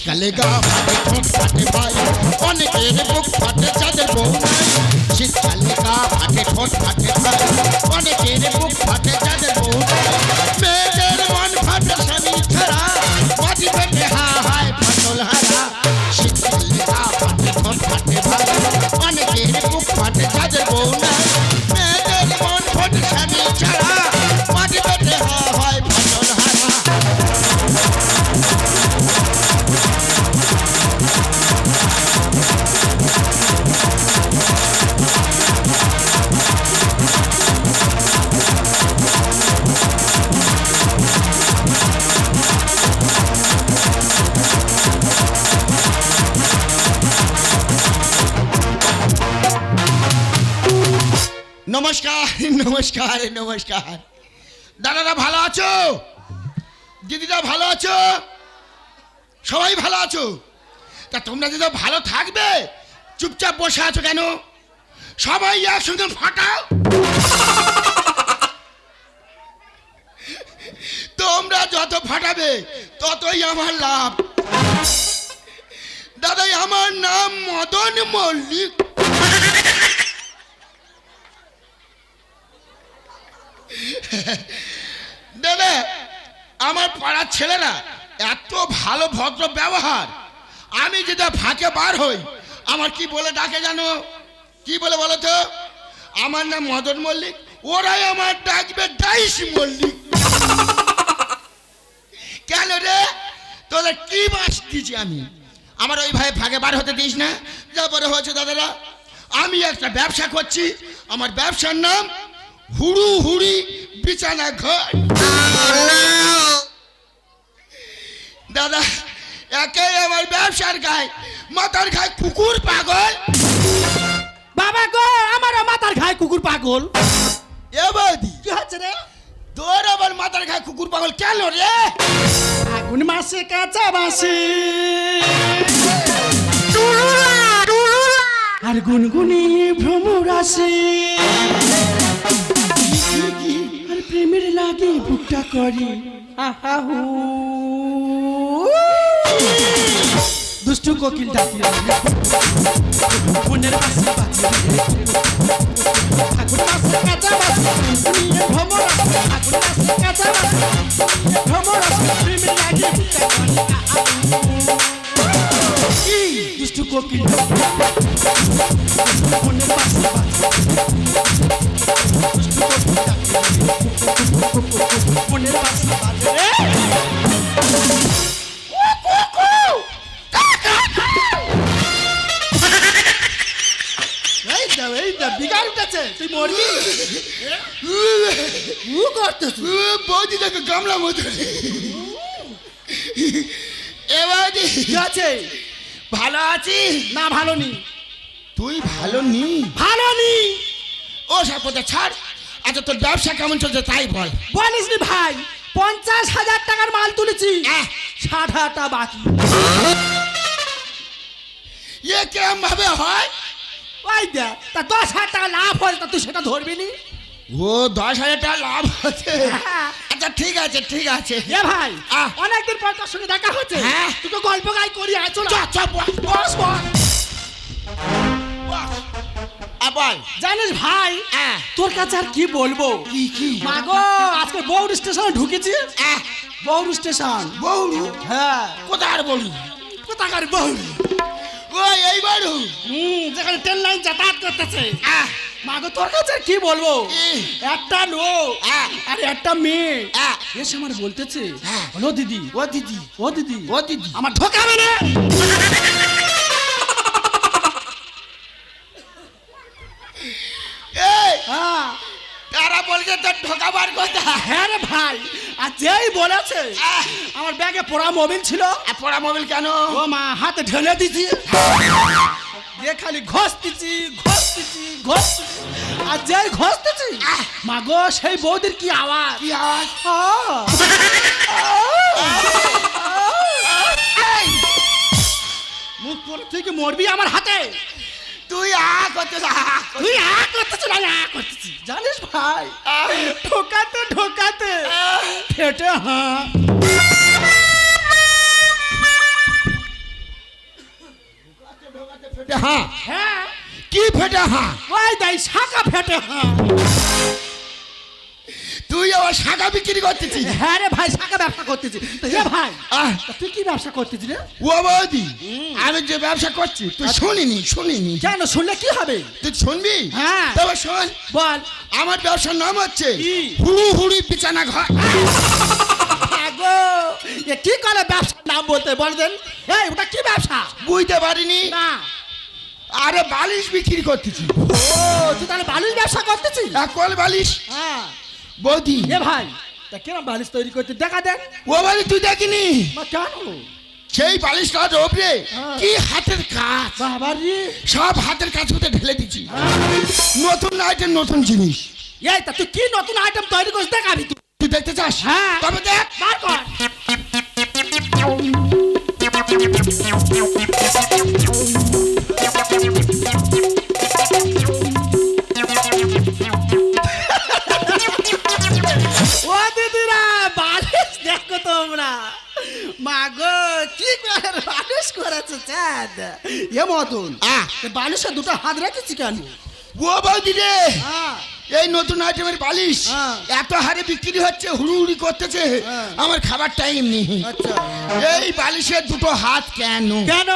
শীতকালে গা ফাটে ঠোঁট ফাটে ভাই অনেকের বুক ফাটে যাদের বউ নাই শীতকালে গা ফাটে ঠোঁট ফাটে ভাই অনেকের বুক ফাটে যাদের বউ নাই মেয়েদের মন ফাটে স্বামী ছাড়া মাটি পেটে হা হায় ফসল হারা শীতকালে গা ফাটে ঠোঁট ফাটে ভাই অনেকের বুক ফাটে নমস্কার নমস্কার নমস্কার। দাদারা ভালো আছো? দিদিরা ভালো আছো? সবাই ভালো আছো? তা তোমরা যদি ভালো থাকবে? চুপচাপ বসে আছো কেন? সবাই একসঙ্গে ফাটাও। তোমরা যত ফাটাবে, ততই আমার লাভ। দাদাই, আমার নাম মদন মল্লিক। দাদা, আমার পাড়ার ছেলেরা এত ভালো ভদ্র ব্যবহার। আমি যেটা ফাঁকে বার হই, আমার কি বলে ডাকে জানো? কি বলে বলো তো? আমার নাম মদন মল্লিক, ওরাই আমার ডাকবে ডাইস মল্লিক। কেন রে? তোদের কি বাস দিয়েছি আমি? আমার ওই ভাই ফাঁকে বার হতে দিস না। যা পরে হয়েছে দাদারা, আমি একটা ব্যবসা করছি। আমার ব্যবসার নাম হুড়ু হুড়ি বিছানা ঘর দাদা একে আমার ব্যবসার গায়ে মাথার গায়ে কুকুর পাগল বাবা গো আমার মাথার খায় কুকুর পাগল এ বৌদি কি হচ্ছে রে তোর আবার মাথার গায়ে কুকুর পাগল কেন রে আগুন মাসে কাঁচা বাসে আর গুনগুনি ভ্রমর আসে প্রেমের লাগে বুকটা করি। আহা হু কোকিল ডাকি মনের বাসি বাজে আগুন মাসে কাঁচা বাসে। নিয়ে ভ্রমর আসে আগুন মাসে কাঁচা বাসে। ভ্রমর আসে প্রেমের লাগে বুকটা করি। আহা হু দুষ্টু কোকিল তুই মরবি উ করতেছ গামলা মতো এ আছে ভালো আছি না ভালো নি তুই ভালো নি ভালো নি ও সাপোতা ছাড়। আচ্ছা তোর ব্যবসা কেমন চলছে তাই বল। বলিস নি ভাই পঞ্চাশ হাজার টাকার মাল তুলেছি। ষাট হাজার টাকা বাকি। এ কেমন ভাবে হয়? ওই দে তা দশ হাজার টাকা লাভ হয় তা তুই সেটা ধরবি নি। ও দশ হাজার টাকা লাভ হচ্ছে। হ্যাঁ। আচ্ছা ঠিক আছে ঠিক আছে। এ ভাই। অনেকদিন পর তোর সঙ্গে দেখা হচ্ছে। হ্যাঁ। তুই তো গল্প গাই করি চল। চ, চ, বস, বস। বস বস। জানিস ভাই হ্যাঁ। তোর কাছে আর কি বলব? কি কি? মাগো আজকে বৌর স্টেশনে ঢুকেছি। আহ, বৌর স্টেশন। বৌরু হ্যাঁ। কোথাকার বলু কোথাকার বৌর ও এই বড়ু হুম যেখানে ট্রেন লাইন যাতায়াত করতেছে। আহ, মাগো তোর কাছে আর কি বলব? একটা লোক হ্যাঁ। আর একটা মেয়ে। হ্যাঁ। এসে আমার বলতেছে হ্যাঁ। হলো দিদি। ও দিদি। ও দিদি। ও দিদি। আমার ঢোকাবে না। এই হ্যাঁ। তারা বলছে তোর ঢোকাবার কথা হ্যাঁ রে ভাই আর যেই বলেছে আমার ব্যাগে পোড়া মোবিল ছিল। পড়া মোবাইল কেন? ও মা হাতে ঢেলে দিছি। দিয়ে খালি ঘষতেছি ঘষতেছি ঘষতেছি আর যেই ঘষতেছি মা গো সেই বৌদির কি আওয়াজ? কি আওয়াজ! মুখ পরে তুই কি মরবি আমার হাতে? তুই আ করতেছ তুই আ করতেছ না আ করতেছি জানিস ভাই ঠোকাতে ঠোকাতে। ফেটে হ্যাঁ হ্যাঁ। হ্যাঁ কি ফেটে হ্যাঁ ওই তাই শাখা ফেটে হ্যাঁ তুই আবার শাখা বিক্রি করতেছিস? হ্যাঁ রে ভাই শাখা ব্যবসা করতেছি। হে ভাই তুই কি ব্যবসা করতেছিস রে? ও বৌদি আমি যে ব্যবসা করছি তুই শুনিনি শুনিনি। কেন শুনলে কি হবে? তুই শুনবি? হ্যাঁ। তবে শোন বল। আমার ব্যবসার নাম হচ্ছে? হুড়ু হুড়ি বিছানা ঘর। হ্যাঁ এ কি করে ব্যবসার নাম বলতে বল দেন এই ওটা কি ব্যবসা? বুঝতে পারিনি। না। আরে বালিশ বিক্রি করতেছি। ও তুই তাহলে বালিশ ব্যবসা করতেছিস? কল বালিশ। হ্যাঁ। বৌদি এ ভাই তা কিরম বালিশ তৈরি করতে দেখা দেন ও বাড়ি তুই দেখিনি মা কেন সেই বালিশটা ওপরে। কি হাতের কাজ বাবা রে সব হাতের কাজ করতে ঢেলে দিচ্ছি নতুন আইটেম নতুন জিনিস এই তা তুই কি নতুন আইটেম তৈরি করিস দেখাবি তুই তুই দেখতে চাস হ্যাঁ। তবে দেখ বার কর ও তোমরা। মাগো কি করে বালিশ করেছে চাঁদ? এ মতন বালিশে দুটো হাত রেখেছি কেন? ও বৌদি রে এই নতুন আইটেমের বালিশ। এত হারে বিক্রি হচ্ছে হুড়ু হুড়ি করতেছে। আমার খাবার টাইম নেই। আচ্ছা। এই বালিশের দুটো হাত কেন? কেন?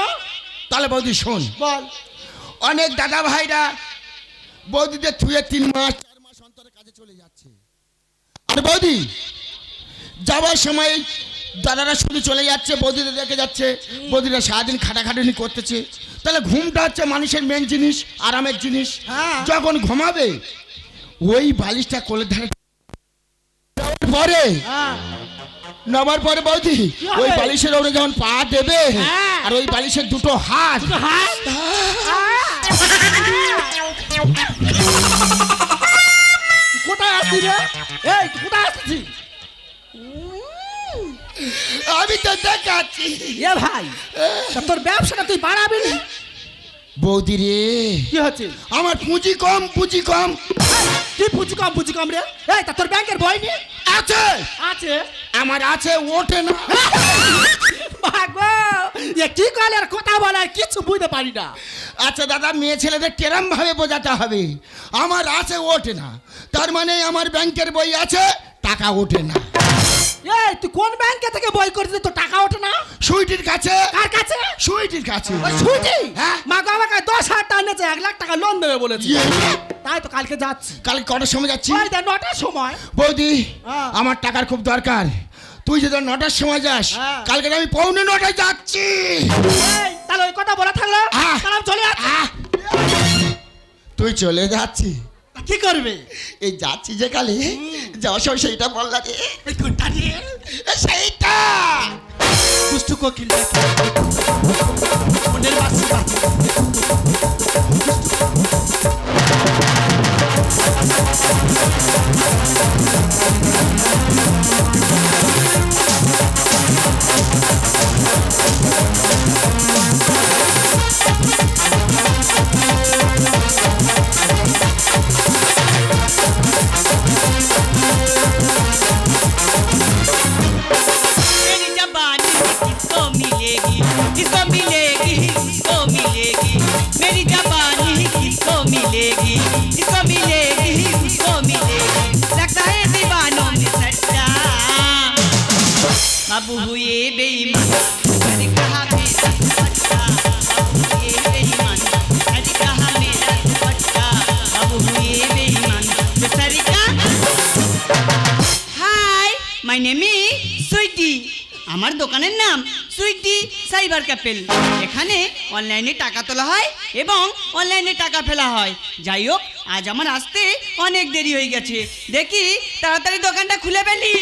তাহলে বৌদি শোন। বল। অনেক দাদা ভাইরা বৌদিদের থুয়ে তিন মাস চার মাস অন্তরে কাজে চলে যাচ্ছে। আর বৌদি যাওয়ার সময় দাদারা শুধু চলে যাচ্ছে বৌদিদের দেখে যাচ্ছে বৌদিরা সারাদিন খাটাখাটুনি করতেছে। তাহলে ঘুমটা হচ্ছে মানুষের মেন জিনিস আরামের জিনিস। হ্যাঁ। যখন ঘুমাবে ওই বালিশটা কোলের ধারে পরে হ্যাঁ। নেওয়ার পরে বৌদি ওই বালিশের ওপরে যখন পা দেবে হ্যাঁ। আর ওই বালিশের দুটো হাত। কোথায় আসছি রে? এই কোথায় আসছিস আমি তো দেখাচ্ছি। এ ভাই তোর ব্যবসাটা তুই বাড়াবি নি? বৌদি রে কি হচ্ছে? আমার পুঁজি কম পুঁজি কম। কি পুঁজি কম পুঁজি কম রে। এই তা তোর ব্যাংকের বই নি? আছে। আছে? আমার আছে ওঠে না। ভাগো এ কি কলের কথা বলে কিছু বুঝতে পারি না। আচ্ছা দাদা মেয়ে ছেলেদের কেরম ভাবে বোঝাতে হবে। আমার আছে ওঠে না। তার মানে আমার ব্যাংকের বই আছে টাকা ওঠে না। এই তুই কোন ব্যাংকে থেকে বই করছিস তোর টাকা ওঠে না? সুইটির কাছে? কার কাছে? সুইটির কাছে। ওই ছুটি হ্যাঁ। মা গো আমাকে দশ হাজার টাকা নিয়েছে এক লাখ টাকা লোন দেবে বলেছে। ইয়ে, তাই তো কালকে যাচ্ছি। কাল কটার সময় যাচ্ছি? ওই দেখ নটার সময়। বৌদি হ্যাঁ। আমার টাকার খুব দরকার। তুই যদি নটার সময় যাস হ্যাঁ। কালকে আমি পৌনে নটায় যাচ্ছি। তাহলে ওই কথা বলা থাকল। আহ। চলে! তুই চলে যাচ্ছি। তা কি করবে? এই যাচ্ছি যে কালে যাওয়ার সময় সেইটা বললা রে কোনটা সেইটা! দুষ্টু কোকিল দেখে মনের বাসি বাজে। मेरी আমার দোকানের নাম সুইটি সাইবার ক্যাপেল। এখানে অনলাইনে টাকা তোলা হয় এবং অনলাইনে টাকা ফেলা হয়। যাই হোক, আজ আমার আসতে অনেক দেরি হয়ে গেছে। দেখি তাড়াতাড়ি দোকানটা খুলে ফেলি।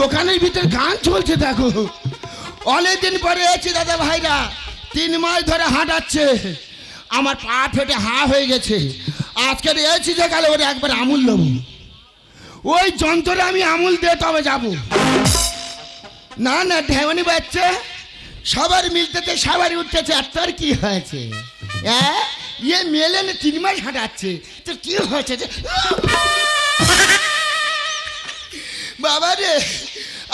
দোকানের ভিতর গান চলছে দেখো। অনেকদিন পরে এসেছি দাদা ভাইরা। তিন মাস ধরে হাঁটাচ্ছে। আমার পা ফেটে হা হয়ে গেছে। আজকের এসেছি যে গেলে ওরা একবার আমুল দেবো ওই যন্ত্রে আমি আমুল দিয়ে তবে যাব। না না ঢেমনি বাচ্চা সবার মিলতেতে সবারই উঠতেছে আর তোর কি হয়েছে? হ্যাঁ? ইয়ে মেলে না তিন মাস হাঁটাচ্ছে। তো কি হয়েছে? বাবা রে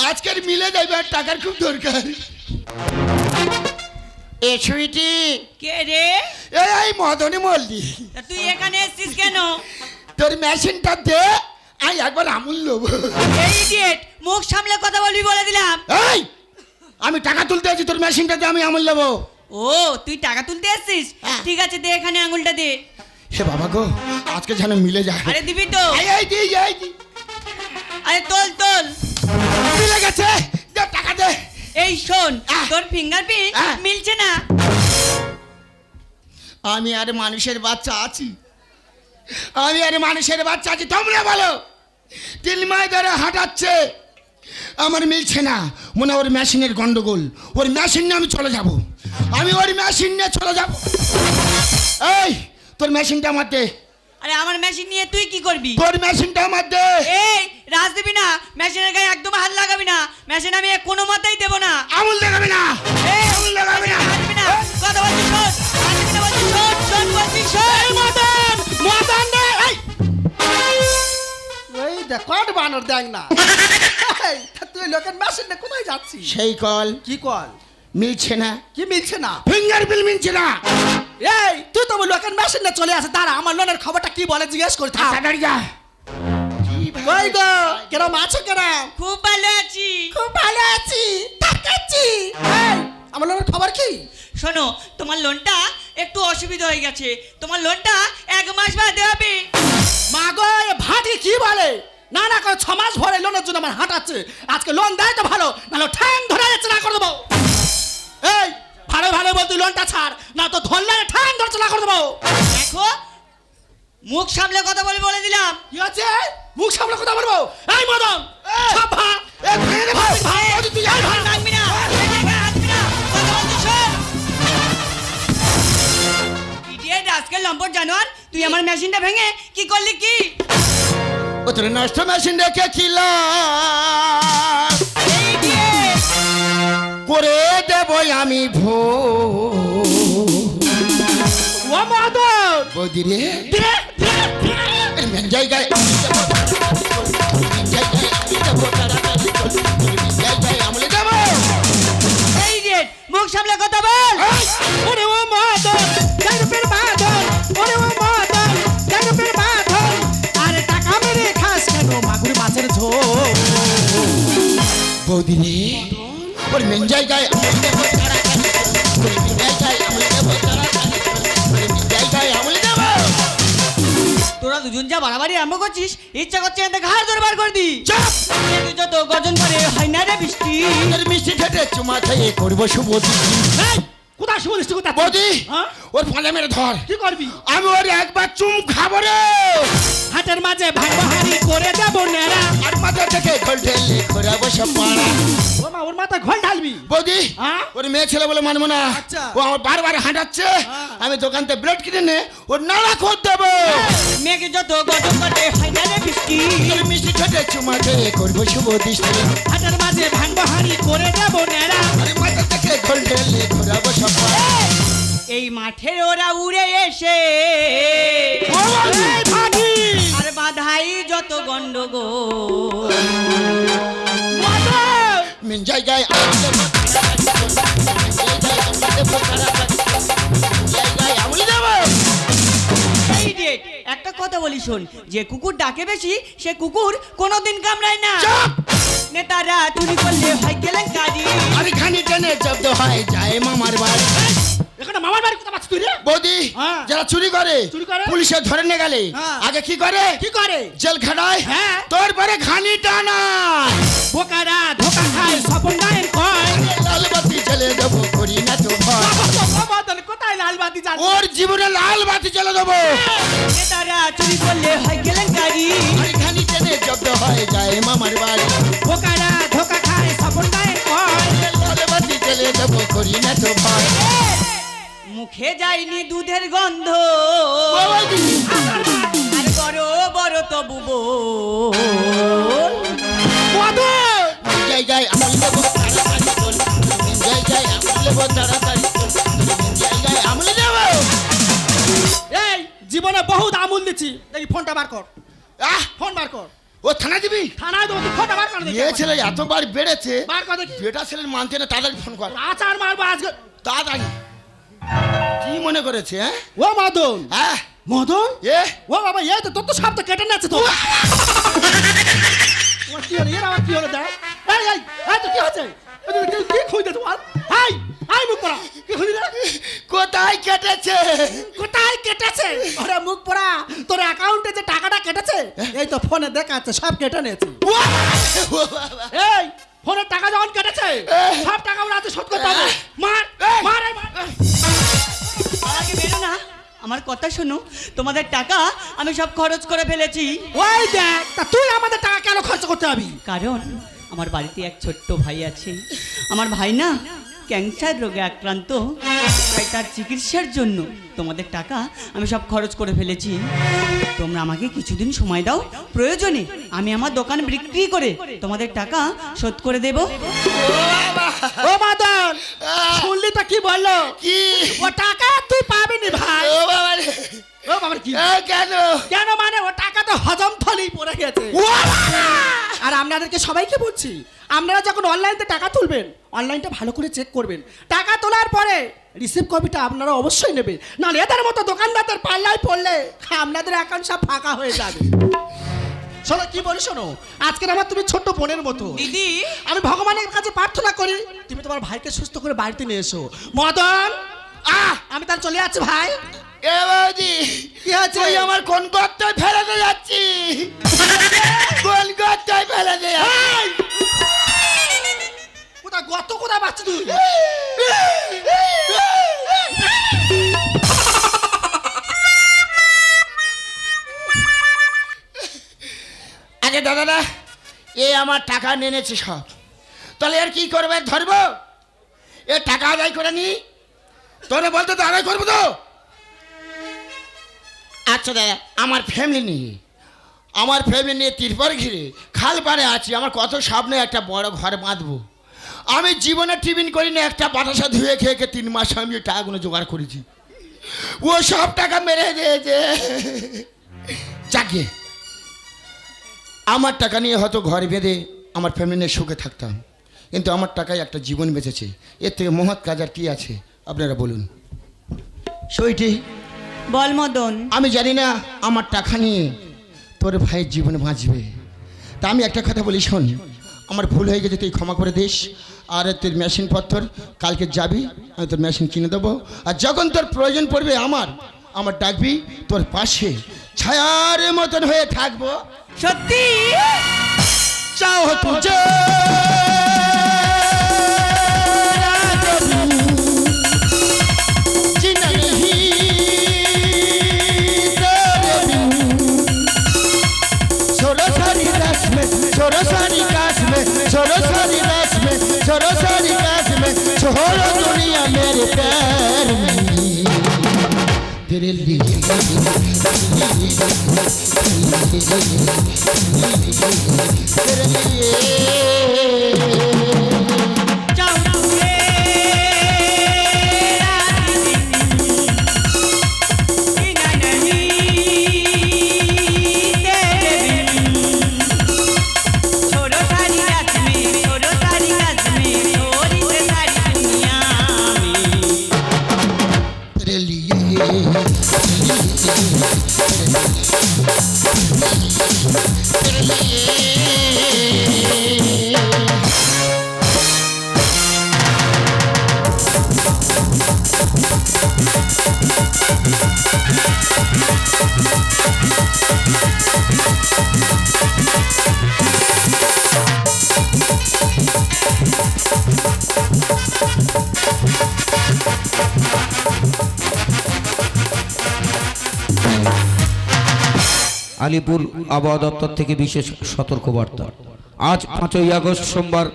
আজকের মিলে যাবে আর টাকার খুব দরকার। এ সুইটি। কে রে? এই এই মদনী মল্লি তুই এখানে এসেছিস কেন? তোর মেশিনটা দে। আমি একবার আমুল নেব। এই ইডিয়েট মুখ সামলে কথা বলবি বলে দিলাম। এই আমি টাকা তুলতে আছি তোর মেশিনটা দিয়ে আমি আমুল নেব। ও তুই টাকা তুলতে এসেছিস? হ্যাঁ। ঠিক আছে দে এখানে আঙুলটা দে। হে বাবা গো আজকে যেন মিলে যায়। আরে দিবি তো। এই, এই দি এই দি আরে তোল তোল। মিলে গেছে। দে টাকা দে। এই শোন আহ। তোর ফিঙ্গারপ্রিন্ট মিলছে না। আমি আর মানুষের বাচ্চা আছি। আমি আর মানুষের বাচ্চা আছি তোমরা বলো। তিন মাস ধরে হাঁটাচ্ছে। আমার মিলছে না। মনে ওর মেশিনের গন্ডগোল। ওর মেশিন নিয়ে আমি চলে যাব। আমি ওর মেশিন নিয়ে চলে যাব। এই তোর মেশিনটা আমার দে। আরে আমার মেশিন নিয়ে তুই কি করবি? তোর মেশিনটা আমার দে। এই রাজ দিবি না। মেশিনের গায়ে একদম হাত লাগাবি না। মেশিন আমি কোনো মতেই দেবো না। আমুল দেখাবি না। এই আমুল দেখাবি না। কথা বলছি শোন। হাত দিবি না বলছি শোন। শোন বলছি শোন। ওই দেখ কট বানর দেখ না। তুই লোকের মেশিন কোথায় যাচ্ছিস? সেই কল। কি কল? মিলছে না। কি মিলছে না? ফিঙ্গার বিল মিলছে না। এই তুই তো লোকের মেশিন চলে আসে দাঁড়া আমার লোনের খবরটা কি বলে জিজ্ঞেস করে থাক তাড়াতাড়ি যা। ওই গো? কেরম আছো কেরম? খুব ভালো আছি। খুব ভালো আছি তাকাচ্ছি। এই আমার লোনের খবর কি? শোনো তোমার লোনটা একটু অসুবিধা হয়ে গেছে। তোমার লোনটা এক মাস বাদে হবে। মা গো এ ভাটি কি বলে? না না করে ছ মাস ভরে লোনের জন্য আমার হাঁটাচ্ছে আজকে লোন দেয় তো ভালো নাহলে ঠ্যাং ধরে যাচ্ছে না করে দেবো। এই ভালো ভালো বল তুই লোনটা ছাড় না তো ধরলে ঠ্যাং ধরছে না করে দেবো। দেখো মুখ সামলে কথা বলে বলে দিলাম। কি আছে মুখ সামলে কথা বলব? এই মদন সব ভা এ ভেঙে দে ভাই তুই যাই ভাই ইডিয়েট আজকে লম্পট জানোয়ার তুই আমার মেশিনটা ভেঙে কি করলি কি? ও তোর নষ্ট মেশিন রেখে ছিল এই idiot! করে দেব আমি ভো ও মাদর বৌদি রে। জায়গায় করছিস? ইচ্ছা করছে এতে ঘাড় ধরে বার করে দি। তুই যত গজন করে হয় না রে বৃষ্টি। মিষ্টি ঠেটে চুমা খাইয়ে করব শুভ কোথায় শুভ দৃষ্টি কোথায় বৌদি হ্যাঁ? ওর পাঁজা মেরে ধর। কি করবি? আমি ওর একবার চুম খাব রে হাটের মাঝে করে দেব নেরা আর মাথা থেকে খোল ঢেলে ঘোরাবো সব পাড়া ও মা ওর মাথায় ঘোল ঢালবি? বৌদি হ্যাঁ? ওর মেয়ে ছেলে বলে মানবো না। আচ্ছা। ও আমার বারবার হাঁটাচ্ছে। হ্যাঁ। আমি দোকান থেকে ব্রেড কিনে নে ওর নাড়া খোঁজ দেবো। মেয়েকে যত হয় না রে মিষ্টি। ঠেটে চুমা খেয়ে করব শুভ দৃষ্টি। মাঝে ভাঙবাহারি করে দেব নেরা আর মাথা থেকে খোল ঢেলে ঘোরাবো সব এই মাঠের ওরা উড়ে এসে। আর বাধাই যত গন্ডগোল। মিন জায়গায় একটা কথা বলি শোন যে কুকুর ডাকে বেশি সে কুকুর কোনোদিন কামড়ায় না। নেতারা চুরি করলে হয় কেলেঙ্কারি। আর খানি টেনে জব্দ হয় যায় মামার বাড়ি। এখানে মামার বাড়ি কোথায় তুই রে? বৌদি হ্যাঁ। যারা চুরি করে চুরি করে? পুলিশে ধরে নিয়ে গেলে হ্যাঁ। আগে কি করে? কি করে? জেল খাটায়? হ্যাঁ। তারপরে ঘানি টানা। বোকারা ধোকা খায় স্বপন গায়ের কয় লাল বাতি জ্বেলে দেবো করি না তো ভয়। কোথায় লাল বাতি জ্বাল ওর জীবনে লাল বাতি জ্বেলে দেবো। নেতারা চুরি করলে হয় কেলেঙ্কারি। হয় যায় মামার বাড়ি। বোকারা ধোকা খায় স্বপন গায়ের কয়। লাল বাতি দেবো করি না তো ভয় মুখে যায়নি দুধের গন্ধ। আর বড় বড় তবু বল। মদন কোন জায়গায় আমল দেবো তাড়াতাড়ি চল কোন জায়গায় আমল দেবো তাড়াতাড়ি জায়গায় আমল দেবো এই জীবনে বহুত আমুল দিচ্ছি দেখি ফোনটা বার কর। আহ! ফোন বার কর। ও থানা দিবি? থানায় দেবো তুই ফোনটা বার কর দেখি মেয়ে ছেলে এতবার বেড়েছে বার কর দেখি বেটা ছেলের মানতে না তাদের ফোন কর। আচার মারবো আজকে। তাড়াতাড়ি। কি মনে করেছে হ্যাঁ? ও মদন। হ্যাঁ। মদন? এ? ও বাবা এই তো তোর তো সাপ তো কেটে নেছে তো। তোমার কি হলো এর আবার কি হলো দেখ। এই এই এই তো কি হচ্ছে? এই কি- খুঁজতে তোমার? হাই হাই মুখ পড়া। কি কোথায় কেটেছে? কোথায় কেটেছে? ওরে মুখ পড়া তোর অ্যাকাউন্টে যে টাকাটা কেটেছে এই তো ফোনে দেখাচ্ছে সব কেটে নিয়েছে। এই ফোনের টাকা যখন কেটেছে সব টাকা আমরা আজকে শোধ করতে হবে। মার মার এই আমাকে বেরো না। আমার কথা শোনো তোমাদের টাকা আমি সব খরচ করে ফেলেছি। ওই দেখ তা তুই আমাদের টাকা কেন খরচ করতে হবি কারণ আমার বাড়িতে এক ছোট্ট ভাই আছে। আমার ভাই না ক্যান্সার রোগে আক্রান্ত। তাই তার চিকিৎসার জন্য তোমাদের টাকা আমি সব খরচ করে ফেলেছি। তোমরা আমাকে কিছুদিন সময় দাও। প্রয়োজনে আমি আমার দোকান বিক্রি করে তোমাদের টাকা শোধ করে দেব। ও মাদন শুনলি তো কি বলল? কি? ও টাকা তুই পাবি নি ভাই। ও বাবা রে। ও বাবার কি? কেন? কেন মানে ও টাকা তো হজম থলেই পড়ে গেছে। ও বাবা! আর আপনাদেরকে সবাইকে বলছি আপনারা যখন অনলাইনে টাকা তুলবেন অনলাইনটা ভালো করে চেক করবেন। টাকা তোলার পরে রিসিভ কপিটা আপনারা অবশ্যই নেবেন। নাহলে এদের মতো দোকানদারদের পাল্লায় পড়লে আপনাদের অ্যাকাউন্ট সব ফাঁকা হয়ে যাবে। শোনো কি বলি শোনো? আজকের আমার তুমি ছোট্ট বোনের মতো। দিদি। আমি ভগবানের কাছে প্রার্থনা করি তুমি তোমার ভাইকে সুস্থ করে বাড়িতে নিয়ে এসো। মদন! আহ আমি তার চলে যাচ্ছি ভাই। এ বৌদি কি হয়েছে? তুই আমার কোন গর্তয় ফেলাতে যাচ্ছি কোন গর্তয় ফেলাতে যাচ্ছি কোথায় গত কোথায় পাচ্ছি তুই? আগে দাদারা এ আমার টাকা নেনেছে সব তাহলে আর কি করবে ধরবো? এ টাকা আদায় করে নি। তোরে বলতে তো আদায় করব তো। আচ্ছা দাদা আমার ফ্যামিলি নিয়ে আমার ফ্যামিলি নিয়ে তিরপর ঘিরে খাল পাড়ে আছি আমার কত স্বপ্নে একটা বড় ঘর বাঁধবো। আমি জীবনে টিফিন করি না একটা বাতাসা ধুয়ে খেয়ে খেয়ে তিন মাস আমি ওই টাকাগুলো জোগাড় করেছি। ও সব টাকা মেরে দিয়েছে। যাকে আমার টাকা নিয়ে হয়তো ঘর বেঁধে আমার ফ্যামিলি নিয়ে সুখে থাকতাম কিন্তু আমার টাকায় একটা জীবন বেঁচেছে। এর থেকে মহৎ কাজ আর কি আছে? আপনারা বলুন। সইটি? বল মদন। আমি জানি না আমার টাকা নিয়ে তোর ভাইয়ের জীবন বাঁচবে। তা আমি একটা কথা বলি শোন। আমার ভুল হয়ে গেছে তুই ক্ষমা করে দিস। আর তোর মেশিন পত্তর কালকে যাবি আমি তোর মেশিন কিনে দেবো। আর যখন তোর প্রয়োজন পড়বে আমার আমার ডাকবি তোর পাশে ছায়ার মতন হয়ে থাকব। সত্যি? চাও তুঝে আলিপুর আবহাওয়া দপ্তর থেকে বিশেষ সতর্কবার্তা। আজ পাঁচই আগস্ট সোমবার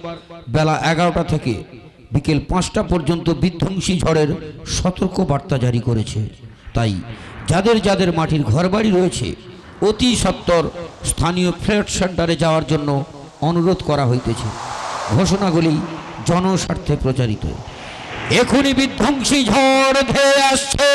বেলা এগারোটা থেকে বিকেল পাঁচটা পর্যন্ত বিধ্বংসী ঝড়ের সতর্ক বার্তা জারি করেছে। তাই যাদের যাদের মাটির ঘরবাড়ি রয়েছে, অতি সত্বর স্থানীয় ফ্ল্যাট সেন্টারে যাওয়ার জন্য অনুরোধ করা হইতেছে। ঘোষণাগুলি জনস্বার্থে প্রচারিত। এখনই বিধ্বংসী ঝড় ধেয়ে আসছে।